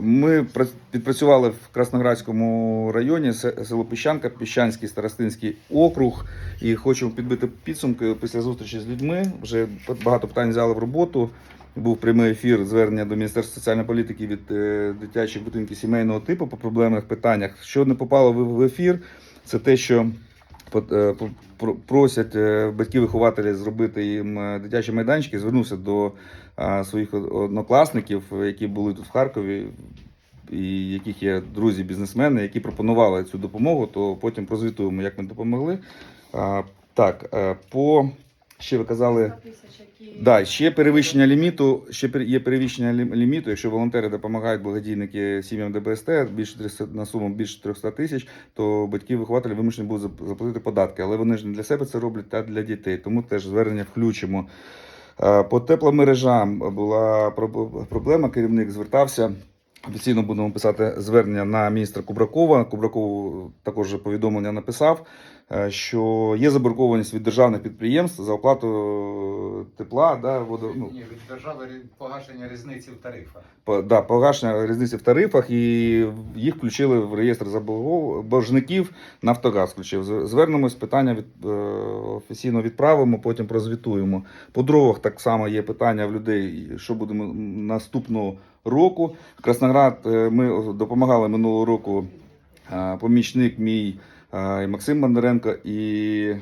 Ми пра- відпрацювали в Красноградському районі, село Піщанка, Піщанський старостинський округ. І хочемо підбити підсумки після зустрічі з людьми. Вже багато питань взяли в роботу. Був прямий ефір звернення до Міністерства соціальної політики від е, дитячих будинків сімейного типу по проблемних питаннях. Що не попало в, ефір, це те, що е, просять е, батьків-вихователі зробити їм дитячі майданчики. Звернувся до своїх однокласників, які були тут в Харкові, і яких є друзі-бізнесмени, які пропонували цю допомогу, то потім прозвітуємо, як ми допомогли. А, Так, е, по ще ви казали. Да, ще перевищення ліміту. Ще є перевищення ліміту. Якщо волонтери допомагають благодійники сім'ям ДБСТ більше 300, на суму більше 300 тисяч, то батьки-вихователі вимушені будуть заплатити податки. Але вони ж не для себе це роблять, а для дітей. Тому теж звернення включимо. Е, По тепломережам була проблема. Керівник звертався. Офіційно будемо писати звернення на міністра Кубракова. Кубракову також повідомлення написав, е, що є заборгованість від державних підприємств за оплату тепла, да, водо, ну, Ні, від держави рі- погашення різниці в тарифах. по- да, погашення різниці в тарифах, і їх включили в реєстр заборгов- боржників. Нафтогаз включив. З- Звернемось, питання від, е, офіційно відправимо, потім прозвітуємо. По дровах так само є питання в людей, що будемо наступного року. Красноград е, ми допомагали минулого року. е, Помічник мій е, і Максим Бондаренко і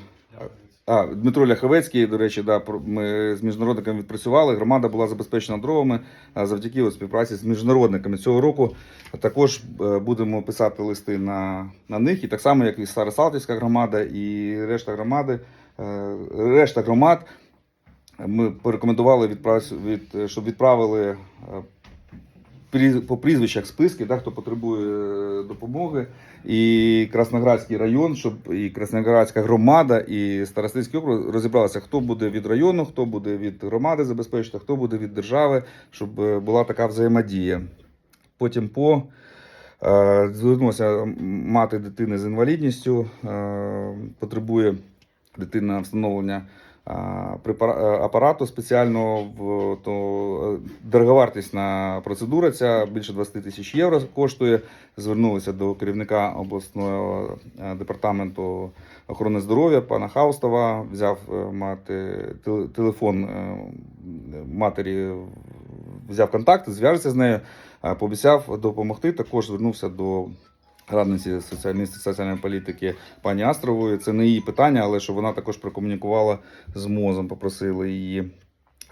а, Дмитро Ляховецький, до речі, да, ми з міжнародниками відпрацювали. Громада була забезпечена дровами завдяки співпраці з міжнародниками. Цього року також е, будемо писати листи на, на них. І так само, як і Старосалтівська громада, і решта громади, е, решта громад. Ми порекомендували відправ... від, щоб відправили е, по прізвищах списки, да, хто потребує е, допомоги, і Красноградський район, щоб і Красноградська громада, і Старостинський округ розібралися, хто буде від району, хто буде від громади забезпечити, хто буде від держави, щоб е, була така взаємодія. Потім по е, звернулася мати дитини з інвалідністю, потребує дитина встановлення апарату спеціального, в, то е, дороговартісна процедура ця більше 20 тисяч євро коштує. Звернулися до керівника обласного е, департаменту охорони здоров'я пана Хаустова, взяв е, мати телефон е, матері, взяв контакт, зв'яжеться з нею, е, пообіцяв допомогти. Також звернувся до радниці соціальної соціальної політики пані Астрової. Це не її питання, але що вона також прокомунікувала з МОЗом, попросили її.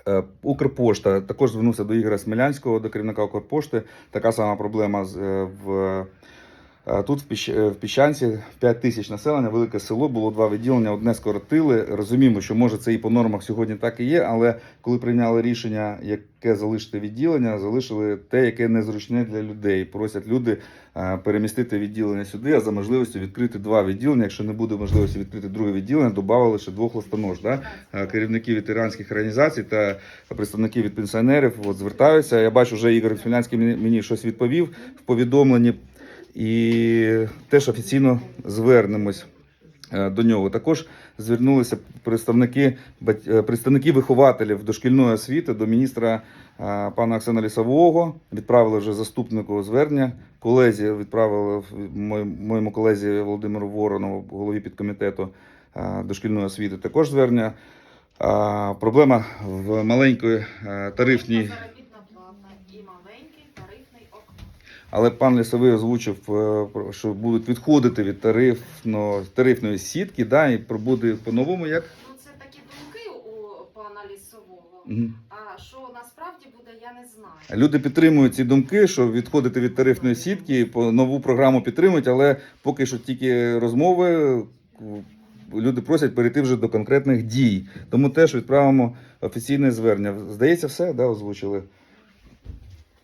Е, Укрпошта також звернувся до Ігоря Смілянського, до керівника Укрпошти. Така сама проблема е, в. Тут в е, Піщанці 5 тисяч населення, велике село, було два відділення, одне скоротили. Розуміємо, що може це і по нормах сьогодні так і є, але коли прийняли рішення, яке залишити відділення, залишили те, яке незручне для людей. Просять люди перемістити відділення сюди, а за можливістю відкрити два відділення. Якщо не буде можливості відкрити друге відділення, додавали ще двох листонож. Да? Керівники ветеранських організацій та представники від пенсіонерів от, звертаються. Я бачу, вже Ігор Фінянський мені, мені щось відповів в повідомленні. І теж офіційно звернемось е, до нього. Також звернулися представники, е, представники вихователів дошкільної освіти до міністра е, пана Оксана Лісового. Відправили вже заступнику звернення. Колезі відправили моєму колезі Володимиру Воронову, голові підкомітету дошкільної освіти. Також звернення. Проблема в маленької е, тарифній. Але пан Лісовий озвучив, е, що будуть відходити від тарифно, тарифної сітки, да, і буде по-новому як. Ну це такі думки у пана лісового. Мгм. А що насправді буде, я не знаю. Люди підтримують ці думки, що відходити від тарифної сітки, по нову програму підтримують, але поки що тільки розмови. Люди просять перейти вже до конкретних дій. Тому теж відправимо офіційне звернення. Здається, все, да, озвучили.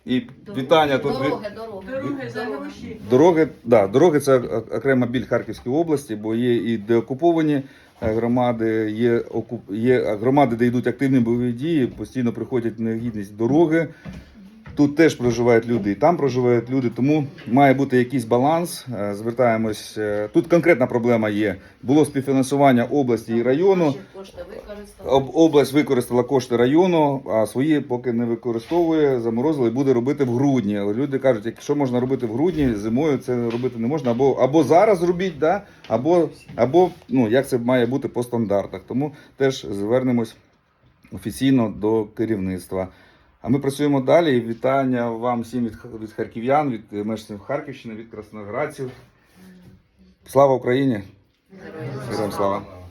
І вітання тут. Дороги, дороги. Дороги за гроші. Дороги, да, дороги це окрема біль Харківської області, бо є і деокуповані е, громади, є, окуп, є громади, де йдуть активні бойові дії, постійно приходять негідність дороги. Тут теж проживають люди, і там проживають люди, тому має бути якийсь баланс. Е, Звертаємось. е, Тут конкретна проблема є. Було співфінансування області і району. Область використала кошти району, а свої поки не використовує, заморозили і буде робити в грудні. Але люди кажуть, якщо можна робити в грудні, зимою це робити не можна. Або, або зараз робіть, да? або, або ну, як це має бути по стандартах. Тому теж звернемось офіційно до керівництва. А ми працюємо далі. Вітання вам всім від, від харків'ян, від мешканців Харківщини, від красноградців. Слава Україні! Героям слава!